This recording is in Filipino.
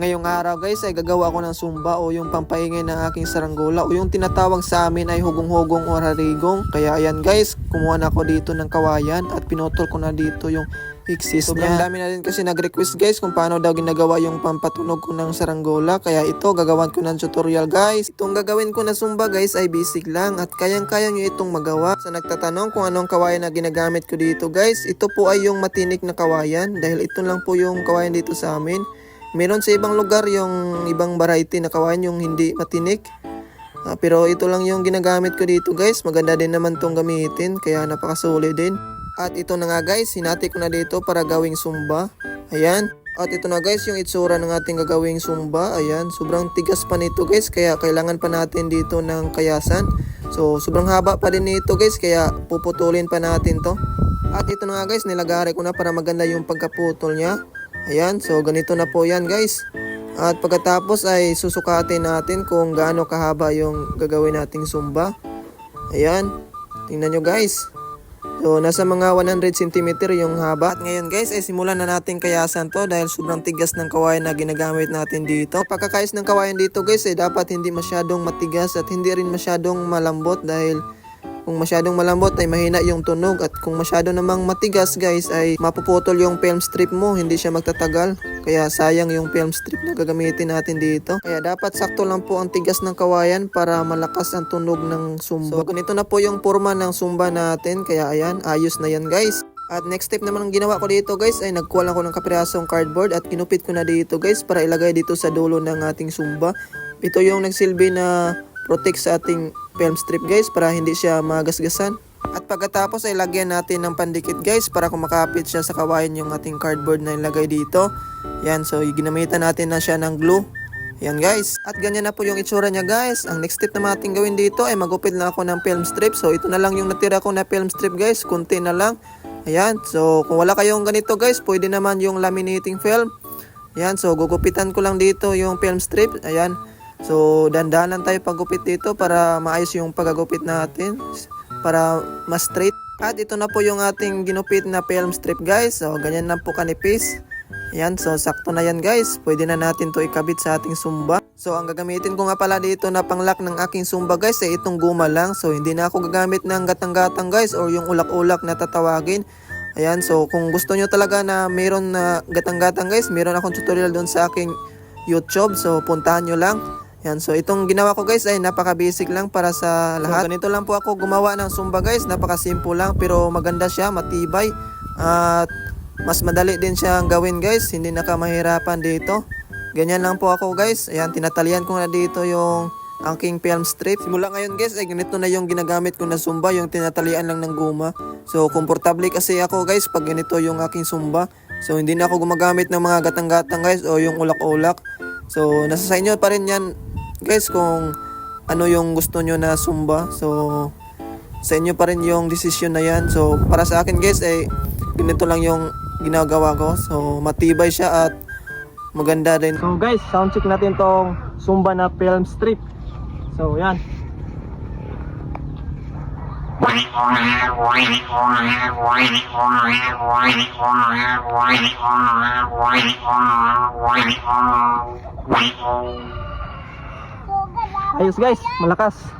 Ngayong araw guys ay gagawa ako ng sumba o yung pampaingay ng aking saranggola o yung tinatawag sa amin ay hugong-hugong o harigong. Kaya ayan guys, kumuha na ako dito ng kawayan at pinutol ko na dito yung exist Sobrang dami na rin kasi nag-request guys kung paano daw ginagawa yung pampatunog ko ng saranggola. Kaya ito gagawan ko ng tutorial guys. Itong gagawin ko na sumba guys ay basic lang at kayang-kaya nyo itong magawa. Sa nagtatanong kung anong kawayan na ginagamit ko dito guys, ito po ay yung matinik na kawayan dahil ito lang po yung kawayan dito sa amin. Meron sa ibang lugar yung ibang variety na kawayan yung hindi matinik. Ah, pero ito lang yung ginagamit ko dito guys. Maganda din naman tong gamitin kaya napakasulit din. At ito na nga guys, hinati ko na dito para gawing sumba. Ayan. At ito na guys yung itsura ng ating gagawing sumba. Ayan, sobrang tigas pa nito guys kaya kailangan pa natin dito ng kayasan. So sobrang haba pa din nito guys kaya puputulin pa natin to. At ito na nga guys, nilagari ko na para maganda yung pagkaputol niya. Ayan, so ganito na po yan guys. At pagkatapos ay susukatin natin kung gaano kahaba yung gagawin nating sumba. Ayan, tingnan nyo guys. So, nasa mga 100 cm yung haba. At ngayon guys, ay simulan na natin kayasan to dahil sobrang tigas ng kawayan na ginagamit natin dito. Pagkakayos ng kawayan dito guys, ay dapat hindi masyadong matigas at hindi rin masyadong malambot dahil kung masyadong malambot ay mahina yung tunog at kung masyado namang matigas guys ay mapuputol yung film strip mo, hindi siya magtatagal. Kaya sayang yung film strip na gagamitin natin dito. Kaya dapat sakto lang po ang tigas ng kawayan para malakas ang tunog ng sumba. So ganito na po yung forma ng sumba natin. Kaya ayan, ayos na yan guys. At next step naman ang ginawa ko dito guys ay nagkuha lang ako ng kapirasong cardboard at kinupit ko na dito guys para ilagay dito sa dulo ng ating sumba. Ito yung nagsilbi na protect sa ating film strip guys para hindi siya magasgasan. At pagkatapos ay lagyan natin ng pandikit guys para kumakapit siya sa kawayan yung ating cardboard na ilagay dito. Yan, so ginamitan natin na siya ng glue. Yan guys. At ganyan na po yung itsura niya guys. Ang next step na ating gawin dito ay magupit na ako ng film strip. So ito na lang yung natira ko na film strip guys. Kunti na lang. Ayan. So kung wala kayong ganito guys, pwede naman yung laminating film. Ayan. So gugupitan ko lang dito yung film strip. Ayan. So dandahan tayo paggupit dito para maayos yung paggagupit natin. Para mas straight. At ito na po yung ating ginupit na film strip guys. So ganyan lang po kanipis. Ayan, so sakto na yan guys. Pwede na natin to ikabit sa ating sumba. So ang gagamitin ko nga pala dito na panglock ng aking sumba guys ay itong guma lang. So hindi na ako gagamit ng gatang-gatang guys or yung ulak-ulak na tatawagin. Ayan, so kung gusto nyo talaga na mayroon na gatang-gatang guys, mayroon akong tutorial doon sa aking YouTube. So puntahan nyo lang. Yan, so itong ginawa ko guys ay napaka-basic lang para sa lahat. So, ganito lang po ako gumawa ng Zumba guys, napaka-simple lang pero maganda siya, matibay. At mas madali din siyang gawin guys, hindi na dito. Ganyan lang po ako guys. Ayan, tinatalian ko na dito yung aking film strip. Simula ngayon guys, ay ganito na yung ginagamit ko na Zumba, yung tinatalian lang ng guma. So, komportable kasi ako guys pag ganito yung aking Zumba. So, hindi na ako gumagamit ng mga gatang-gatang guys o yung ulak-ulak. So, nasa sa inyo pa rin yan guys kung ano yung gusto nyo na Zumba. So, sa inyo pa rin yung decision na yan. So, para sa akin guys, eh, ganito lang yung ginagawa ko. So, matibay siya at maganda rin. So guys, sound check natin tong Zumba na film strip. So, yan. Ayos guys, malakas.